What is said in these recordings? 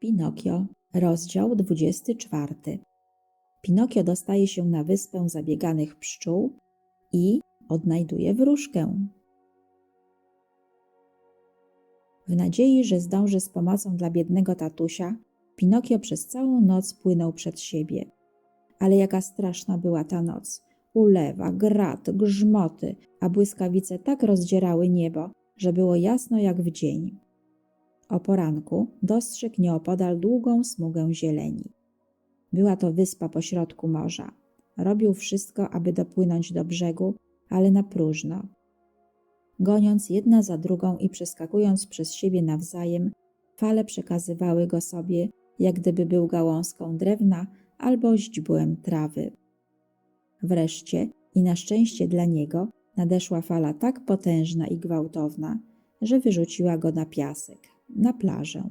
Pinokio, rozdział 24. Pinokio dostaje się na wyspę zabieganych pszczół i odnajduje wróżkę. W nadziei, że zdąży z pomocą dla biednego tatusia, Pinokio przez całą noc płynął przed siebie. Ale jaka straszna była ta noc. Ulewa, grat, grzmoty, a błyskawice tak rozdzierały niebo, że było jasno jak w dzień. O poranku dostrzegł nieopodal długą smugę zieleni. Była to wyspa pośrodku morza. Robił wszystko, aby dopłynąć do brzegu, ale na próżno. Goniąc jedna za drugą i przeskakując przez siebie nawzajem, fale przekazywały go sobie, jak gdyby był gałązką drewna albo źdźbłem trawy. Wreszcie, i na szczęście dla niego, nadeszła fala tak potężna i gwałtowna, że wyrzuciła go na piasek, na plażę.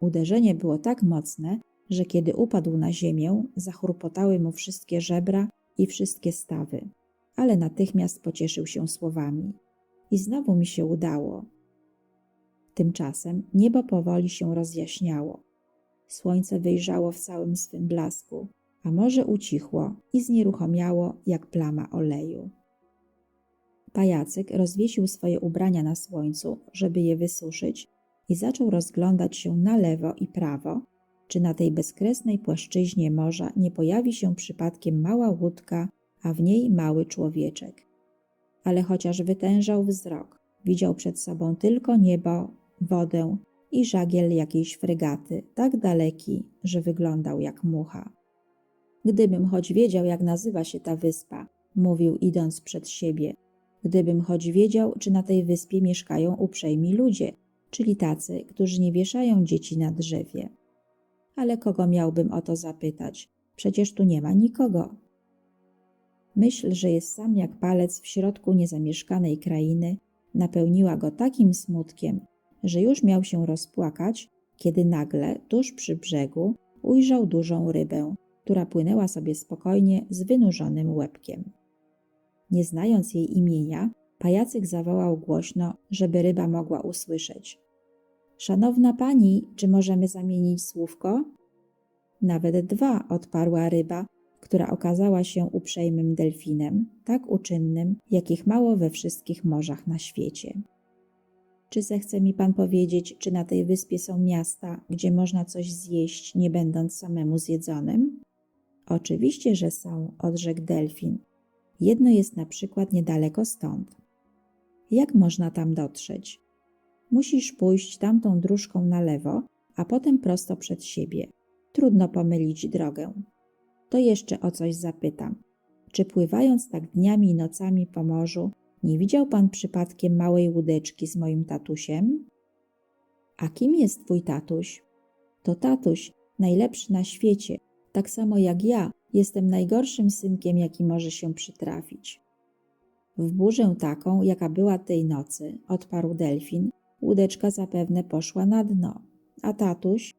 Uderzenie było tak mocne, że kiedy upadł na ziemię, zachrupotały mu wszystkie żebra i wszystkie stawy, ale natychmiast pocieszył się słowami. I znowu mi się udało. Tymczasem niebo powoli się rozjaśniało. Słońce wyjrzało w całym swym blasku, a morze ucichło i znieruchomiało jak plama oleju. Pajacyk rozwiesił swoje ubrania na słońcu, żeby je wysuszyć, i zaczął rozglądać się na lewo i prawo, czy na tej bezkresnej płaszczyźnie morza nie pojawi się przypadkiem mała łódka, a w niej mały człowieczek. Ale chociaż wytężał wzrok, widział przed sobą tylko niebo, wodę i żagiel jakiejś fregaty, tak daleki, że wyglądał jak mucha. Gdybym choć wiedział, jak nazywa się ta wyspa, mówił idąc przed siebie, gdybym choć wiedział, czy na tej wyspie mieszkają uprzejmi ludzie, czyli tacy, którzy nie wieszają dzieci na drzewie. Ale kogo miałbym o to zapytać? Przecież tu nie ma nikogo. Myśl, że jest sam jak palec w środku niezamieszkanej krainy, napełniła go takim smutkiem, że już miał się rozpłakać, kiedy nagle, tuż przy brzegu, ujrzał dużą rybę, która płynęła sobie spokojnie z wynurzonym łebkiem. Nie znając jej imienia, pajacyk zawołał głośno, żeby ryba mogła usłyszeć. Szanowna pani, czy możemy zamienić słówko? Nawet dwa, odparła ryba, która okazała się uprzejmym delfinem, tak uczynnym, jakich mało we wszystkich morzach na świecie. Czy zechce mi pan powiedzieć, czy na tej wyspie są miasta, gdzie można coś zjeść, nie będąc samemu zjedzonym? Oczywiście, że są, odrzekł delfin. Jedno jest na przykład niedaleko stąd. Jak można tam dotrzeć? Musisz pójść tamtą dróżką na lewo, a potem prosto przed siebie. Trudno pomylić drogę. To jeszcze o coś zapytam. Czy pływając tak dniami i nocami po morzu, nie widział pan przypadkiem małej łódeczki z moim tatusiem? A kim jest twój tatuś? To tatuś, najlepszy na świecie, tak samo jak ja, jestem najgorszym synkiem, jaki może się przytrafić. W burzę taką, jaka była tej nocy, odparł delfin, łódeczka zapewne poszła na dno, a tatuś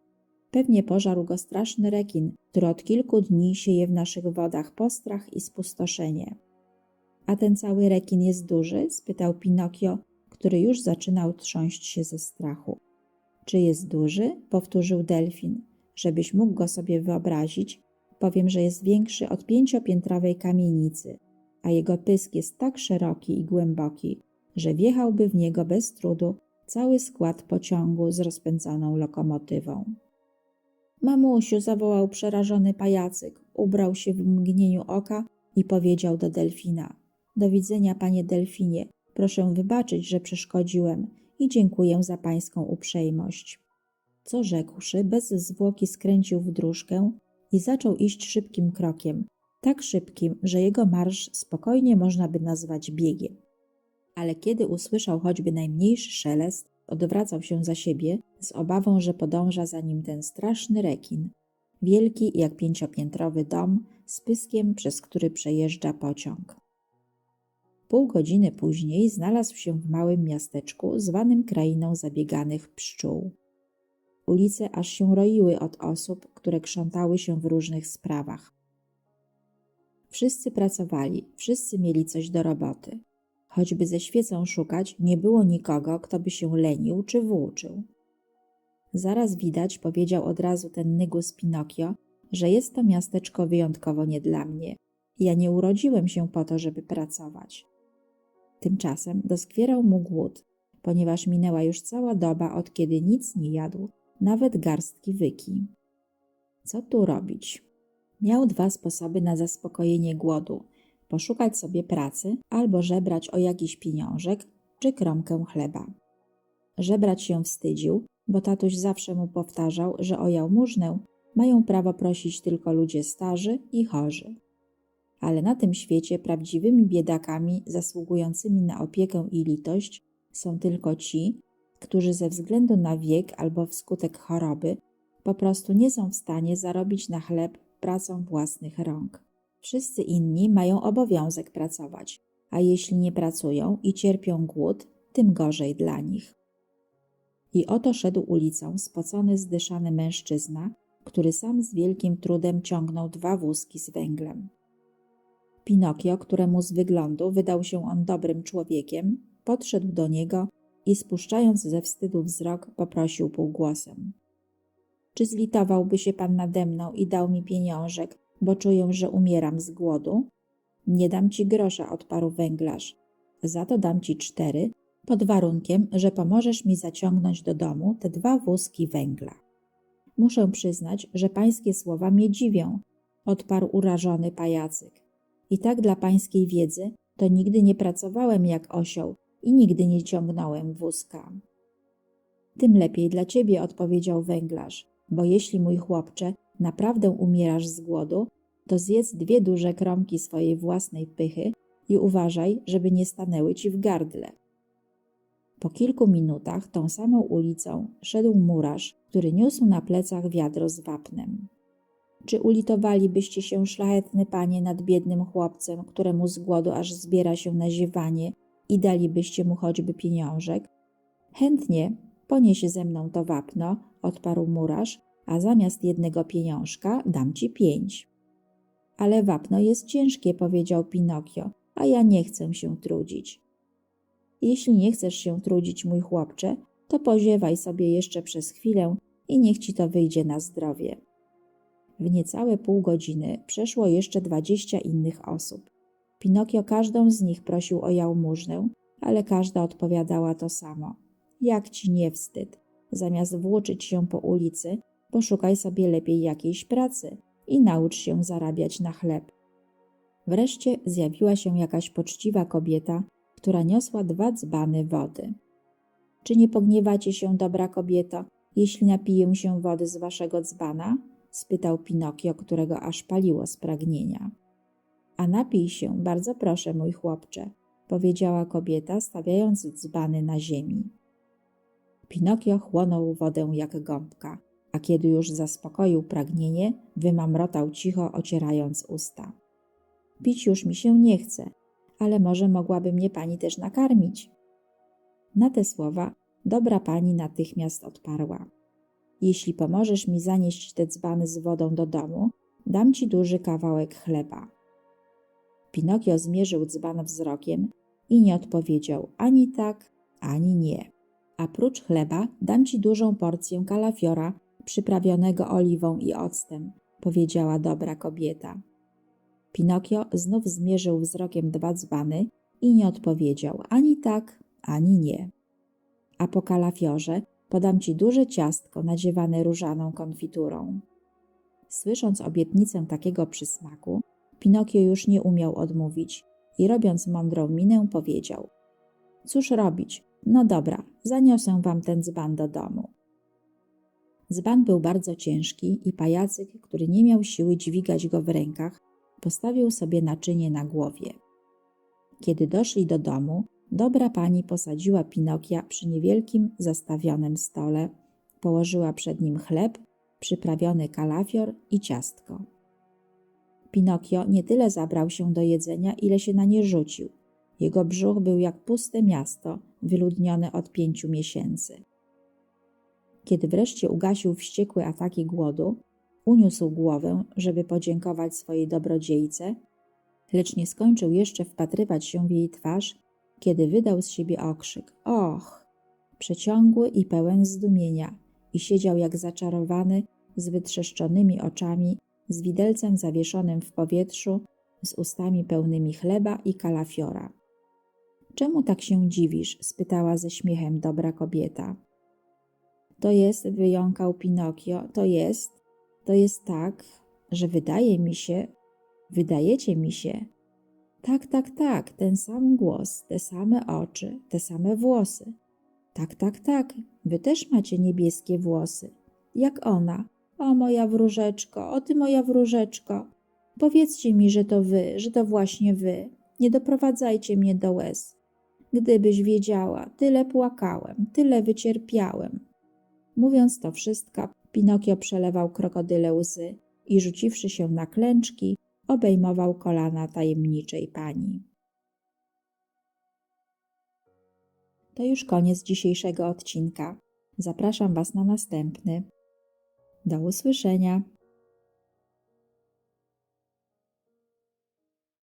pewnie pożarł go straszny rekin, który od kilku dni sieje w naszych wodach postrach i spustoszenie. A ten cały rekin jest duży? spytał Pinokio, który już zaczynał trząść się ze strachu. Czy jest duży? powtórzył delfin. Żebyś mógł go sobie wyobrazić, powiem, że jest większy od pięciopiętrowej kamienicy, a jego pysk jest tak szeroki i głęboki, że wjechałby w niego bez trudu cały skład pociągu z rozpędzoną lokomotywą. Mamusiu, zawołał przerażony pajacyk, ubrał się w mgnieniu oka i powiedział do delfina: Do widzenia, panie delfinie, proszę wybaczyć, że przeszkodziłem i dziękuję za pańską uprzejmość. Co rzekłszy, bez zwłoki skręcił w dróżkę i zaczął iść szybkim krokiem, tak szybkim, że jego marsz spokojnie można by nazwać biegiem. Ale kiedy usłyszał choćby najmniejszy szelest, odwracał się za siebie z obawą, że podąża za nim ten straszny rekin, wielki jak pięciopiętrowy dom z pyskiem, przez który przejeżdża pociąg. Pół godziny później znalazł się w małym miasteczku zwanym krainą zabieganych pszczół. Ulice aż się roiły od osób, które krzątały się w różnych sprawach. Wszyscy pracowali, wszyscy mieli coś do roboty. Choćby ze świecą szukać, nie było nikogo, kto by się lenił czy włóczył. Zaraz widać, powiedział od razu ten nygus Pinokio, że jest to miasteczko wyjątkowo nie dla mnie. Ja nie urodziłem się po to, żeby pracować. Tymczasem doskwierał mu głód, ponieważ minęła już cała doba, od kiedy nic nie jadł, nawet garstki wyki. Co tu robić? Miał dwa sposoby na zaspokojenie głodu: poszukać sobie pracy albo żebrać o jakiś pieniążek czy kromkę chleba. Żebrać się wstydził, bo tatuś zawsze mu powtarzał, że o jałmużnę mają prawo prosić tylko ludzie starzy i chorzy. Ale na tym świecie prawdziwymi biedakami zasługującymi na opiekę i litość są tylko ci, którzy ze względu na wiek albo wskutek choroby po prostu nie są w stanie zarobić na chleb pracą własnych rąk. Wszyscy inni mają obowiązek pracować, a jeśli nie pracują i cierpią głód, tym gorzej dla nich. I oto szedł ulicą spocony, zdyszany mężczyzna, który sam z wielkim trudem ciągnął dwa wózki z węglem. Pinokio, któremu z wyglądu wydał się on dobrym człowiekiem, podszedł do niego i spuszczając ze wstydu wzrok, poprosił półgłosem. Czy zlitowałby się pan nade mną i dał mi pieniążek, bo czuję, że umieram z głodu? Nie dam ci grosza, odparł węglarz. Za to dam ci cztery, pod warunkiem, że pomożesz mi zaciągnąć do domu te dwa wózki węgla. Muszę przyznać, że pańskie słowa mnie dziwią, odparł urażony pajacyk. I tak dla pańskiej wiedzy, to nigdy nie pracowałem jak osioł i nigdy nie ciągnąłem wózka. Tym lepiej dla ciebie, odpowiedział węglarz, bo jeśli mój chłopcze naprawdę umierasz z głodu, to zjedz dwie duże kromki swojej własnej pychy i uważaj, żeby nie stanęły ci w gardle. Po kilku minutach tą samą ulicą szedł murarz, który niósł na plecach wiadro z wapnem. Czy ulitowalibyście się, szlachetny panie, nad biednym chłopcem, któremu z głodu aż zbiera się na ziewanie i dalibyście mu choćby pieniążek? Chętnie ponieś ze mną to wapno, odparł murarz, a zamiast jednego pieniążka dam ci pięć. Ale wapno jest ciężkie, powiedział Pinokio, a ja nie chcę się trudzić. Jeśli nie chcesz się trudzić, mój chłopcze, to poziewaj sobie jeszcze przez chwilę i niech ci to wyjdzie na zdrowie. W niecałe pół godziny przeszło jeszcze dwadzieścia innych osób. Pinokio każdą z nich prosił o jałmużnę, ale każda odpowiadała to samo. Jak ci nie wstyd? Zamiast włóczyć się po ulicy, poszukaj sobie lepiej jakiejś pracy i naucz się zarabiać na chleb. Wreszcie zjawiła się jakaś poczciwa kobieta, która niosła dwa dzbany wody. Czy nie pogniewacie się, dobra kobieto, jeśli napiję się wody z waszego dzbana? spytał Pinokio, którego aż paliło z pragnienia. A napij się, bardzo proszę, mój chłopcze, powiedziała kobieta, stawiając dzbany na ziemi. Pinokio chłonął wodę jak gąbka, a kiedy już zaspokoił pragnienie, wymamrotał cicho, ocierając usta. Pić już mi się nie chce, ale może mogłaby mnie pani też nakarmić. Na te słowa dobra pani natychmiast odparła. Jeśli pomożesz mi zanieść te dzbany z wodą do domu, dam ci duży kawałek chleba. Pinokio zmierzył dzban wzrokiem i nie odpowiedział ani tak, ani nie. A prócz chleba dam ci dużą porcję kalafiora przyprawionego oliwą i octem, powiedziała dobra kobieta. Pinokio znów zmierzył wzrokiem dwa dzbany i nie odpowiedział ani tak, ani nie. A po kalafiorze podam ci duże ciastko nadziewane różaną konfiturą. Słysząc obietnicę takiego przysmaku, Pinokio już nie umiał odmówić i robiąc mądrą minę powiedział: Cóż robić? No dobra, zaniosę wam ten dzban do domu. Dzban był bardzo ciężki i pajacyk, który nie miał siły dźwigać go w rękach, postawił sobie naczynie na głowie. Kiedy doszli do domu, dobra pani posadziła Pinokia przy niewielkim zastawionym stole, położyła przed nim chleb, przyprawiony kalafior i ciastko. Pinokio nie tyle zabrał się do jedzenia, ile się na nie rzucił. Jego brzuch był jak puste miasto, wyludnione od pięciu miesięcy. Kiedy wreszcie ugasił wściekłe ataki głodu, uniósł głowę, żeby podziękować swojej dobrodziejce, lecz nie skończył jeszcze wpatrywać się w jej twarz, kiedy wydał z siebie okrzyk: Och! Przeciągły i pełen zdumienia. i siedział jak zaczarowany, z wytrzeszczonymi oczami, z widelcem zawieszonym w powietrzu, z ustami pełnymi chleba i kalafiora. Czemu tak się dziwisz? spytała ze śmiechem dobra kobieta. To jest, wyjąkał Pinokio, to jest, to jest tak, że wydaje mi się, wydajecie mi się. Tak, tak, tak, ten sam głos, te same oczy, te same włosy. Tak, tak, tak, wy też macie niebieskie włosy. Jak ona. O moja wróżeczko, o ty moja wróżeczko. Powiedzcie mi, że to wy, że to właśnie wy. Nie doprowadzajcie mnie do łez. Gdybyś wiedziała, tyle płakałem, tyle wycierpiałem. Mówiąc to wszystko, Pinokio przelewał krokodyle łzy i rzuciwszy się na klęczki, obejmował kolana tajemniczej pani. To już koniec dzisiejszego odcinka. Zapraszam Was na następny. Do usłyszenia.